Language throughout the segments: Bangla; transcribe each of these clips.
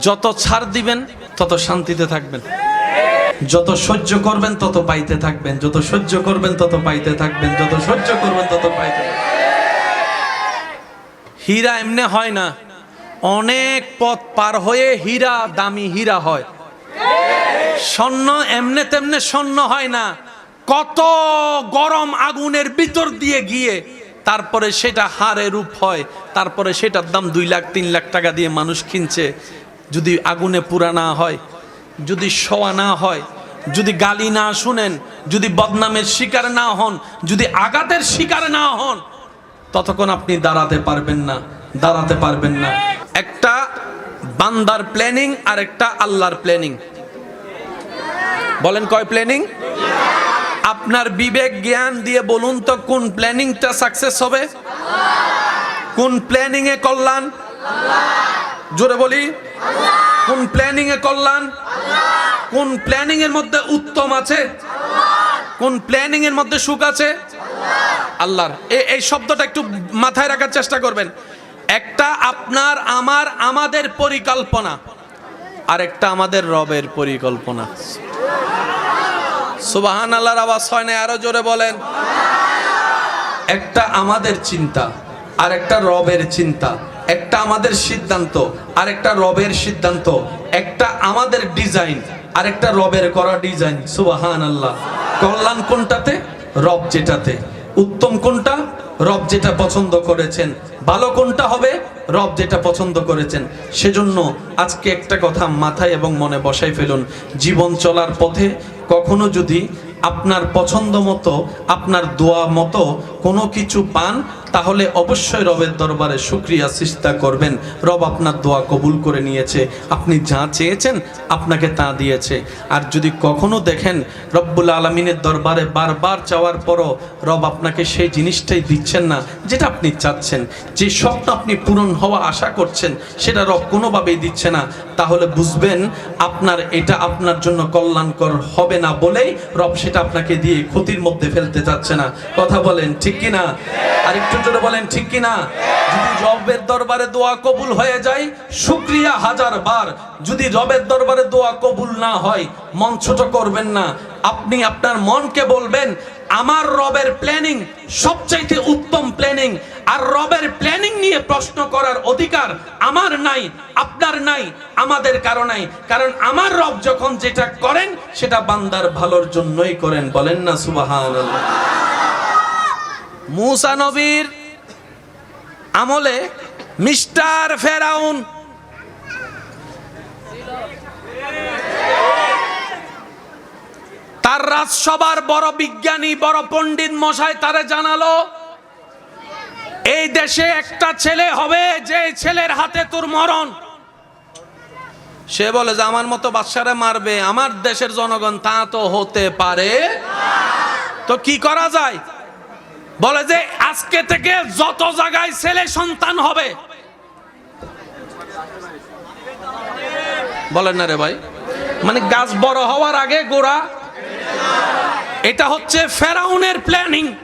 যত ছাড় দিবেন, তত শান্তিতে থাকবেন। যত সহ্য করবেন, তত পাইতে থাকবেন। যত সহ্য করবেন, তত পাইতে থাকবেন। যত সহ্য করবেন, তত পাইতে। হীরা এমনি হয় না। অনেক পথ পার হয়ে হীরা দামি হীরা হয়। স্বর্ণ এমনে তেমনে স্বর্ণ হয় না। কত গরম আগুনের ভিতর দিয়ে গিয়ে তারপরে সেটা হারে রূপ হয়। তারপরে সেটার দাম দুই লাখ, তিন লাখ টাকা দিয়ে মানুষ কিনছে। যদি আগুনে পুরা না হয়, যদি শোয়া না হয়, যদি গালি না শুনেন, যদি বদনামের শিকার না হন, যদি আঘাতের শিকার না হন, ততক্ষণ আপনি দাঁড়াতে পারবেন না, দাঁড়াতে পারবেন না। একটা বান্দার প্ল্যানিং আর একটা আল্লাহর প্ল্যানিং। বলেন কয় প্ল্যানিং? আপনার বিবেক জ্ঞান দিয়ে বলুন তো, কোন প্ল্যানিংটা সাকসেস হবে? কোন প্ল্যানিং এ কল্যাণ? জোরে বলি। কোন প্ল্যানিং এ কল্যাণ? কোন প্ল্যানিং এর মধ্যে উত্তম আছে? কোন প্ল্যানিং এর মধ্যে সুখ আছে? আল্লাহর। এই শব্দটা একটু মাথায় রাখার চেষ্টা করবেন। একটা আপনার, আমার, আমাদের পরিকল্পনা। আর একটা আমাদের রবের পরিকল্পনা। সুবাহান আল্লাহর আওয়াজ হয় না, আরও জোরে বলেন। একটা আমাদের চিন্তা আর একটা রবের চিন্তা। একটা আমাদের সিদ্ধান্ত আর একটা রবের সিদ্ধান্ত, একটা আমাদের ডিজাইন আর একটা রবের করা ডিজাইন সুবাহান আল্লাহ কল্যাণ কোনটাতে? রব যেটাতে। উত্তম কোনটা? রব যেটা পছন্দ করেছেন। ভালো কোনটা হবে? রব যেটা পছন্দ করেছেন। সেজন্য আজকে একটা কথা মাথায় এবং মনে বসাই ফেলুন। জীবন চলার পথে কখনো যদি আপনার পছন্দ মতো, আপনার দোয়া মতো কোনো কিছু পান, তাহলে অবশ্যই রবের দরবারে শুক্রিয়া চিস্তা করবেন। রব আপনার দোয়া কবুল করে নিয়েছে। আপনি যা চেয়েছেন, আপনাকে তা দিয়েছে। আর যদি কখনো দেখেন রব্বুল আলমিনের দরবারে বারবার চাওয়ার পরও রব আপনাকে সেই জিনিসটাই দিচ্ছেন না, যেটা আপনি চাচ্ছেন, যে স্বপ্ন আপনি পূরণ হওয়া আশা করছেন, সেটা রব কোনোভাবেই দিচ্ছে না। তাহলে বুঝবেন, আপনার এটা আপনার জন্য কল্যাণকর হবে না বলেই রব সেটা আপনাকে দিয়ে ক্ষতির মধ্যে ফেলতে চাচ্ছে না। কথা বলেন, ঠিক কি না আর একটু জোরে বলেন, ঠিক কি না যদি রবের দরবারে দোয়া কবুল হয়ে যায়, শুক্রিয়া হাজার বার। যদি রবের দরবারে দোয়া কবুল না হয় মন ছোট করবেন না। আপনি আপনার মনকে বলবেন, আমার রবের প্ল্যানিং সবচাইতে উত্তম প্ল্যানিং আর রবের প্ল্যানিং নিয়ে প্রশ্ন করার অধিকার আমার নাই, আপনার নাই, আমাদের কারও নাই। কারণ আমার রব যখন যেটা করেন, সেটা বান্দার ভালোর জন্যই করেন। বলেন না সুবাহান মুসা নবীর আমলে মিস্টার ফেরাউন তার রাজসভার বড় বিজ্ঞানী, বড় পণ্ডিত মশাই তারে জানালো এই দেশে একটা ছেলে হবে যে ছেলের হাতে তোর মরণ। সে বলে যে আমার মতো বাচ্চারা মারবে, আমার দেশের জনগণ তা তো হতে পারে। তো কি করা যায়? বলে যে আজকে থেকে যত জায়গায় ছেলে সন্তান হবে। বলেন না রে ভাই। মানে গাছ বড় হওয়ার আগে গোড়া। এটা হচ্ছে ফেরাউনের প্ল্যানিং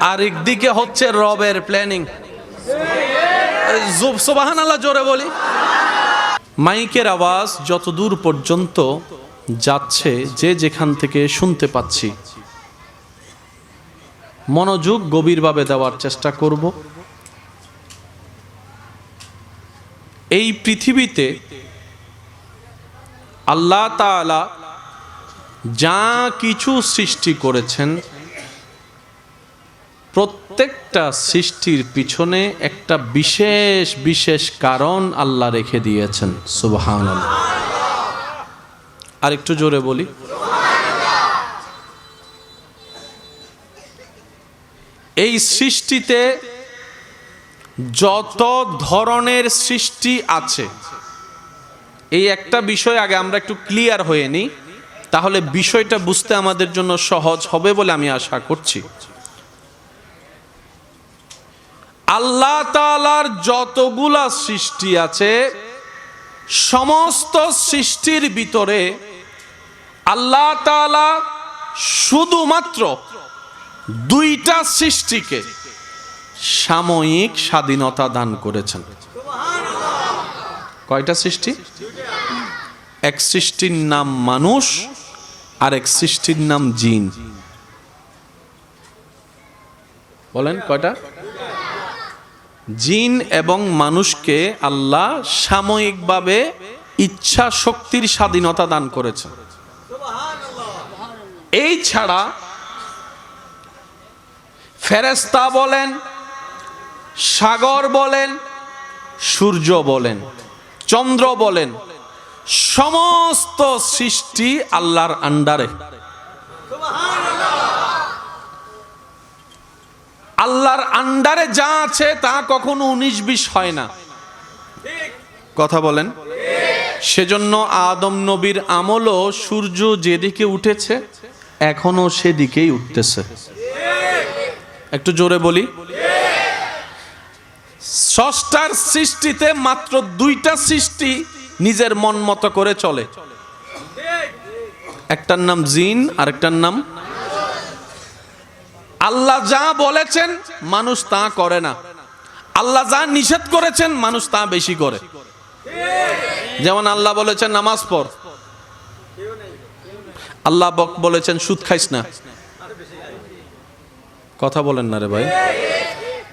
আর একদিকে হচ্ছে রবের প্ল্যানিং সুবাহান জোরে বলি। মাইকের আওয়াজ যত দূর পর্যন্ত যাচ্ছে, যে যেখান থেকে শুনতে পাচ্ছি, মনোযোগ গভীরভাবে দেওয়ার চেষ্টা করব। এই পৃথিবীতে আল্লাহ তাআলা যা কিছু সৃষ্টি করেছেন প্রত্যেকটা সৃষ্টির পিছনে একটা বিশেষ বিশেষ কারণ আল্লাহ রেখে দিয়েছেন। সুবহান আর একটু জোরে বলি। এই সৃষ্টিতে যত ধরনের সৃষ্টি আছে, এই একটা বিষয় আগে আমরা একটু ক্লিয়ার হয়ে নিই, তাহলে বিষয়টা বুঝতে আমাদের জন্য সহজ হবে বলে আমি আশা করছি। আল্লাহ তালার যতগুলা সৃষ্টি আছে, সমস্ত সৃষ্টির ভিতরে আল্লাহ তালা শুধুমাত্র দুইটা সৃষ্টিকে সাময়িক স্বাধীনতা দান করেছেন। কয়টা সৃষ্টি? এক সৃষ্টির নাম মানুষ, আর এক সৃষ্টির নাম জিন। বলেন কয়টা? জিন এবং মানুষকে আল্লাহ সাময়িকভাবে ইচ্ছা শক্তির স্বাধীনতা দান করেছে এই ছাড়া ফেরেস্তা বলেন, সাগর বলেন, সূর্য বলেন, চন্দ্র বলেন, সমস্ত সৃষ্টি আল্লাহর আন্ডারে। আল্লাহর আন্ডারে যা আছে তা কখনো উনিশ বিশ হয় না। কথা বলেন। সেজন্য আদম নবীর আমলও সূর্য যেদিকে উঠেছে এখনও সেদিকেই উঠতেছে। একটু জোরে বলি। ষষ্ঠার সৃষ্টিতে মাত্র দুইটা সৃষ্টি নিজের মন মতো করে চলে। একটার নাম জিন আর একটার নাম আল্লাহ যা বলেছেন, মানুষ তা করে না। আল্লাহ যা নিষেধ করেছেন, মানুষ তা বেশি করে। যেমন আল্লাহ বলেছেন, নামাজ পড়। আল্লাহ বলেছেন, সুদ খাইস না। কথা বলেন না রে ভাই।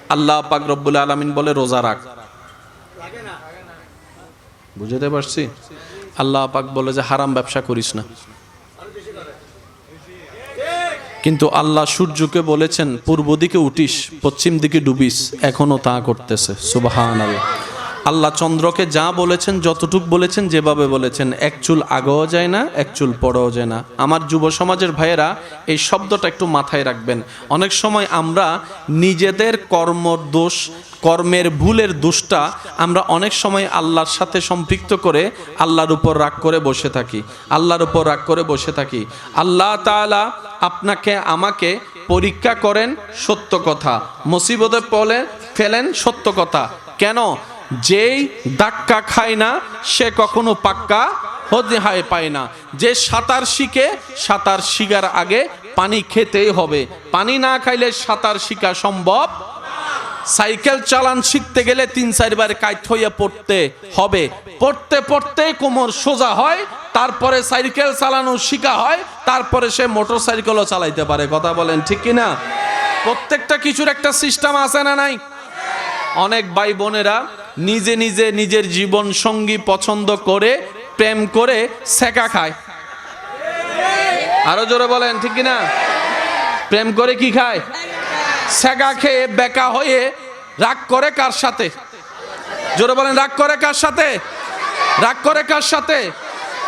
আল্লাহ পাক রব্বুল আলামিন বলে, রোজা রাখ। বুঝতে পারছি? আল্লাহ পাক বলে যে, হারাম ব্যবসা করিস না। কিন্তু আল্লাহ সূর্যকে বলেছেন, পূর্ব দিকে উঠিস, পশ্চিম দিকে ডুবিস। এখনও তা করতেছে। সুবাহান আল্লাহ আল্লাহ চন্দ্রকে যা বলেছেন, যতটুক বলেছেন, যেভাবে বলেছেন। এক চুল আগেও যায় না, এক চুল পরেও যায় না। আমার যুব সমাজের ভাইয়েরা এই শব্দটা একটু মাথায় রাখবেন। অনেক সময় আমরা নিজেদের কর্মর দোষ, কর্মের ভুলের দোষটা আমরা অনেক সময় আল্লাহর সাথে সম্পৃক্ত করে আল্লাহর উপর রাগ করে বসে থাকি। আল্লাহর উপর রাগ করে বসে থাকি। আল্লাহ তাআলা আপনাকে, আমাকে পরীক্ষা করেন সত্য কথা। মুসিবতে পলে ফেলেন সত্য কথা। কেন? যেই ধাক্কা খায় না, সে কখনো পাক্কা হয় পায় না। যে সাঁতার শিখে, সাঁতার শিখার আগে পানি খেতেই হবে। পানি না খাইলে সাঁতার শিখা সম্ভব সাইকেল চালান শিখতে গেলে তিন চারবার কাইট হইয়া পড়তে হবে। পড়তে পড়তে কোমর সোজা হয় তারপরে সাইকেল চালানো শিখা হয়, তারপরে সে মোটর সাইকেলও চালাইতে পারে। কথা বলেন ঠিক কি না প্রত্যেকটা কিছুর একটা সিস্টেম আছে না নাই? অনেক ভাই বোনেরা নিজে নিজে নিজের জীবন সঙ্গী পছন্দ করে, প্রেম করে সেকা খায়। আরও জোরে বলেন, ঠিক কি না প্রেম করে কি খায়? সেগা খেয়ে বেকা হয়ে রাগ করে কার সাথে? জোরে বলেন, রাগ করে কার সাথে? রাগ করে কার সাথে?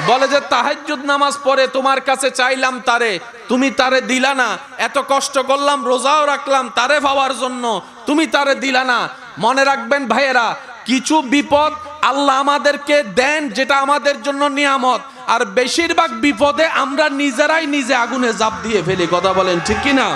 বলে যে, তাহাজ্জুদ নামাজ পড়ে, তোমার কাছে চাইলাম তারে। তুমি তারে দিলা না। এত কষ্ট করলাম, রোজাও রাখলাম, তারে পাওয়ার জন্য। তুমি তারে দিলা না। মনে রাখবেন ভাইয়েরা, কিছু বিপদ আল্লাহ আমাদেরকে দেন, যেটা আমাদের জন্য নিয়ামত। আর বেশিরভাগ বিপদে আমরা নিজেরাই নিজে আগুনে জাপ দিয়ে ফেলি। কথা বলেন ঠিক কি না